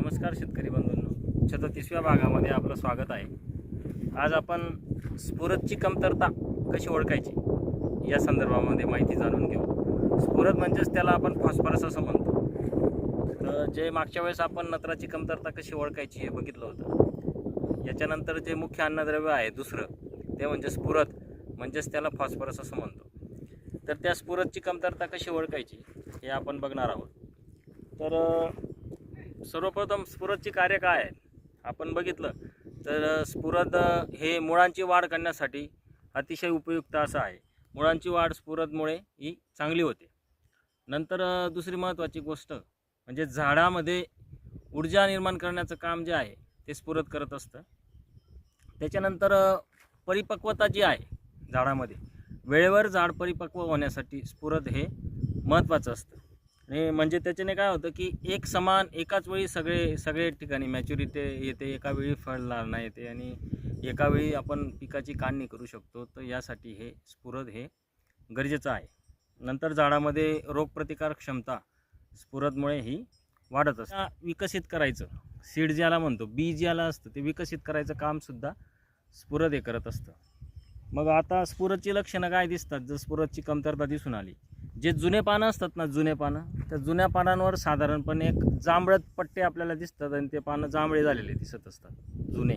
नमस्कार शेतकरी बंधूंनो. छत्तीसव्या भागामध्ये आपलं स्वागत आहे. आज आपण स्फुरदची कमतरता कशी ओळखायची? या संदर्भामध्ये माहिती जाणून घेऊ. स्फुरद म्हणजेच त्याला आपण फॉस्फरस असं म्हणतो. तर जे मागच्या वेळेस आपण नत्राची कमतरता कशी ओळखायची हे बघितलं होतं. याच्यानंतर जे मुख्य अन्नद्रव्य आहे दुसरं ते म्हणजे स्फुरद म्हणजेच त्याला फॉस्फरस असं म्हणतो. तर त्या स्फुरदची कमतरता कशी ओळखायची हे आपण बघणार आहोत. तर सर्वप्रथम स्फुरदची कार्य काय आहे? आपण बघितलं. तर स्फुरद हे मुळांची वाढ करण्यासाठी अतिशय उपयुक्त असं आहे. मुळांची वाढ स्फुरदमुळे ही चांगली होते. नंतर दुसरी महत्त्वाची गोष्ट म्हणजे झाडामध्ये ऊर्जा निर्माण करण्याचं काम जे आहे ते स्फुरद करत असतं. त्याच्यानंतर परिपक्वता जी आहे झाडामध्ये वेळेवर झाड परिपक्व होण्यासाठी स्फुरद हे महत्त्वाचं असतं. आणि म्हणजे त्याच्याने काय होतं की एक समान एकाच वेळी सगळे सगळे ठिकाणी मॅच्युरिटी येते एका वेळी फळ लागणं येते आणि एका वेळी आपण पिकाची काढणी करू शकतो. तर यासाठी हे स्फुरद हे गरजेचं आहे. नंतर झाडामध्ये रोगप्रतिकारक क्षमता स्फुरदमुळे ही वाढत असते. विकसित करायचं. सीड ज्याला म्हणतो बी ज्याला असतं ते विकसित करायचं कामसुद्धा स्फुरद हे करत असतं. मग आता स्फुरदची लक्षणं काय दिसतात? जर स्फुरदची कमतरता दिसून आली जे जुने पानं असतात ना जुने पानं त्या जुन्या पानांवर साधारणपणे एक जांभळत पट्टे आपल्याला दिसतात आणि ते पानं जांभळे झालेले दिसत असतात जुने.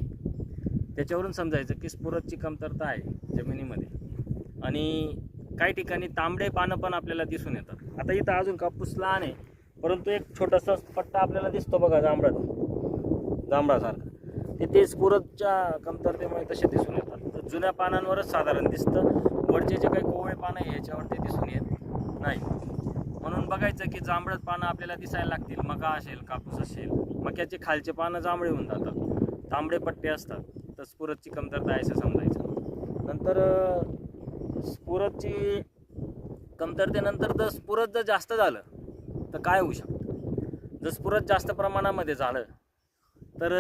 त्याच्यावरून समजायचं की स्फुरदची कमतरता आहे जमिनीमध्ये. आणि काही ठिकाणी तांबडे पानं पण आपल्याला दिसून येतात. आता इथं अजून कापूस लहान आहे परंतु एक छोटासा पट्टा आपल्याला दिसतो बघा जांभळात. जांभळासारखा. ते ते स्फुरतच्या कमतरतेमुळे तसे दिसून येतात. तर जुन्या पानांवरच साधारण दिसतं. वरचे जे काही कोवळे पानं आहे याच्यावर ते दिसून येत. नाही. म्हणून बघायचं की जांभळत पानं आपल्याला दिसायला लागतील. मका असेल कापूस असेल मक्याचे खालचे पानं जांभळे होऊन जातात. तांबडे पट्टे असतात. तर स्फुरदची कमतरता आहे असं समजायचं. नंतर स्फुरदची कमतरतेनंतर जर स्फुरद जर जास्त झालं तर काय होऊ शकतं? जर स्फुरद जास्त प्रमाणामध्ये झालं तर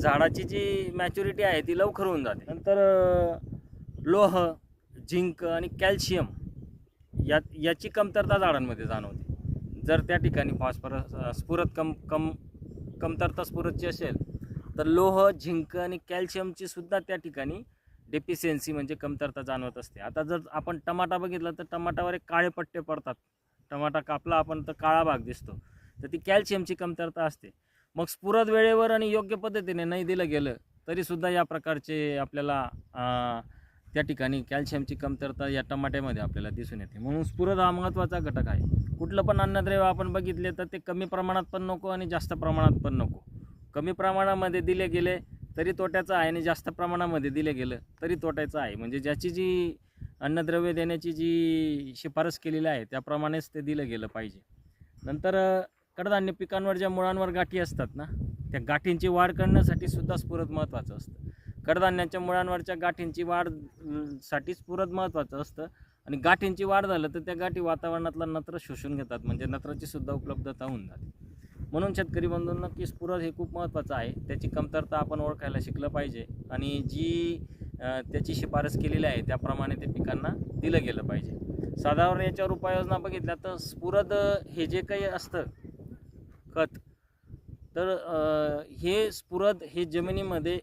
झाडाची जी मॅच्युरिटी आहे ती लवकर होऊन जाते. नंतर लोह झिंक आणि कॅल्शियम या याची कमतरता झाडांमध्ये जाणवते. जर त्या ठिकाणी फॉस्फरस स्फुरत स्फुरद कम कम कमतरता स्फुरदची असेल तर लोह झिंक आणि कॅल्शियमची सुद्धा त्या ठिकाणी डेफिशियन्सी म्हणजे कमतरता जाणवत असते. आता जर आपण टमाटा बघितला तर टमाटावर एक काळे पट्टे पडतात. टमाटा कापला आपण तर काळा भाग दिसतो. तर ती कॅल्शियमची कमतरता असते. मग स्फुरद वेळेवर आणि योग्य पद्धतीने नाही दिलं गेलं तरीसुद्धा या प्रकारचे आपल्याला त्या ठिकाणी कॅल्शियमची कमतरता या टमाट्यामध्ये आपल्याला दिसून येते. म्हणून स्फुरद हा महत्त्वाचा घटक आहे. कुठलं पण अन्नद्रव्य आपण बघितले तर ते कमी प्रमाणात पण नको आणि जास्त प्रमाणात पण नको. कमी प्रमाणामध्ये दिले गेले तरी तोट्याचं आहे आणि जास्त प्रमाणामध्ये दिले गेलं तरी तोट्याचं आहे. म्हणजे ज्याची जी अन्नद्रव्य देण्याची जी शिफारस केलेली आहे त्याप्रमाणेच ते दिलं गेलं पाहिजे. नंतर कडधान्य पिकांवर ज्या मुळांवर गाठी असतात ना त्या गाठींची वाढ करण्यासाठी सुद्धा स्फुरद महत्त्वाचं असतं. कडधान्याच्या मुळांवरच्या गाठींची वाढ अं, साठी स्फुरद महत्त्वाचं असतं. आणि गाठींची वाढ झालं तर त्या गाठी वातावरणातला नत्र शोषून घेतात. म्हणजे नत्राची सुद्धा उपलब्धता होऊन जाते. म्हणून शेतकरी बंधूंना की स्फुरद हे खूप महत्त्वाचं आहे. त्याची कमतरता आपण ओळखायला शिकलं पाहिजे. आणि जी त्याची शिफारस केलेली आहे त्याप्रमाणे ते पिकांना दिलं गेलं पाहिजे. साधारण याच्यावर उपाययोजना बघितल्या तर स्फुरद हे जे काही असतं खत तर हे स्फुरद हे जमिनीमध्ये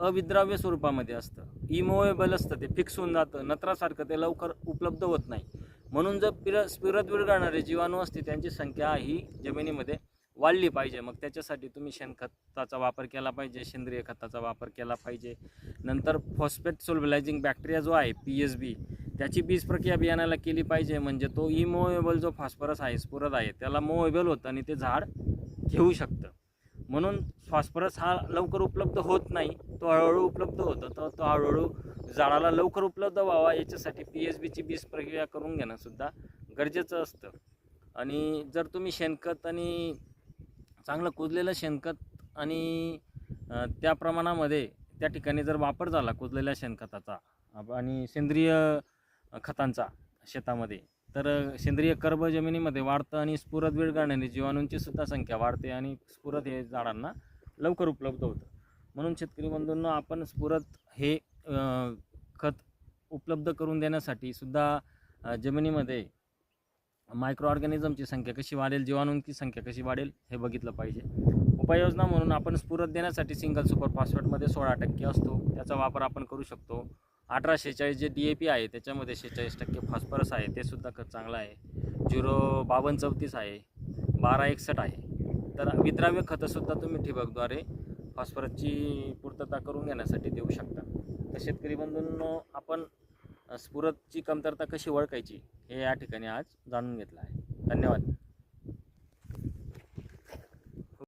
अविद्राव्य स्वरूपामध्ये असतं. इमोवेबल असतं ते फिक्स होऊन जातं नत्रासारखं ते लवकर उपलब्ध होत नाही. म्हणून जर पिर स्पिरत विरघळणारे जीवाणू असते त्यांची संख्या ही जमिनीमध्ये वाढली पाहिजे. मग त्याच्यासाठी तुम्ही शेणखताचा वापर केला पाहिजे सेंद्रिय खताचा वापर केला पाहिजे. नंतर फॉस्फेट सोल्बलायझिंग बॅक्टेरिया जो आहे पी एस बी त्याची बीज प्रक्रिया बियाणाला केली पाहिजे. म्हणजे तो इमोवेबल जो फॉस्फरस आहे स्फुरद आहे त्याला मोवेबल होतं आणि ते झाड घेऊ शकतं. म्हणून फॉस्फरस हा लवकर उपलब्ध होत नाही तो हळूहळू उपलब्ध होतो. तर तो हळूहळू झाडाला लवकर उपलब्ध व्हावा याच्यासाठी पी एस बीची बीज प्रक्रिया करून घेणंसुद्धा गरजेचं असतं. आणि जर तुम्ही शेणखत आणि चांगलं कुजलेलं शेणखत आणि त्या प्रमाणामध्ये त्या ठिकाणी जर वापर झाला कुजलेल्या शेणखताचा आणि सेंद्रिय खतांचा शेतामध्ये तर सेंद्रिय कर्ब जमिनीमध्ये वाढतं आणि स्फुरद विरघळणारी जीवाणूंची सुद्धा संख्या वाढते आणि स्फुरद हे झाडांना लवकर उपलब्ध होतं. म्हणून शेतकरी बंधूंना आपण स्फुरत हे खत उपलब्ध करून देण्यासाठी सुद्धा जमिनीमध्ये मायक्रो ऑर्गॅनिझमची संख्या कशी वाढेल जीवाणूंची संख्या कशी वाढेल हे बघितलं पाहिजे. उपाययोजना म्हणून आपण स्फुरत देण्यासाठी सिंगल सुपर फॉस्फेटमध्ये सोळा टक्के असतो. त्याचा वापर आपण करू शकतो. अठरा शेहेचाळीस जे डी ए पी आहे त्याच्यामध्ये शेहेचाळीस टक्के फॉस्फरस आहे ते सुद्धा खत चांगलं आहे. झिरो बावन्न चौतीस आहे बारा एकसष्ट आहे. तर विद्राव्य खतंसुद्धा तुम्ही ठिबकद्वारे फॉस्फरसची पूर्तता करून घेण्यासाठी देऊ शकता. तर शेतकरी बंधूंनो आपण स्फुरतची कमतरता कशी ओळखायची हे या ठिकाणी आज जाणून घेतलं आहे. धन्यवाद.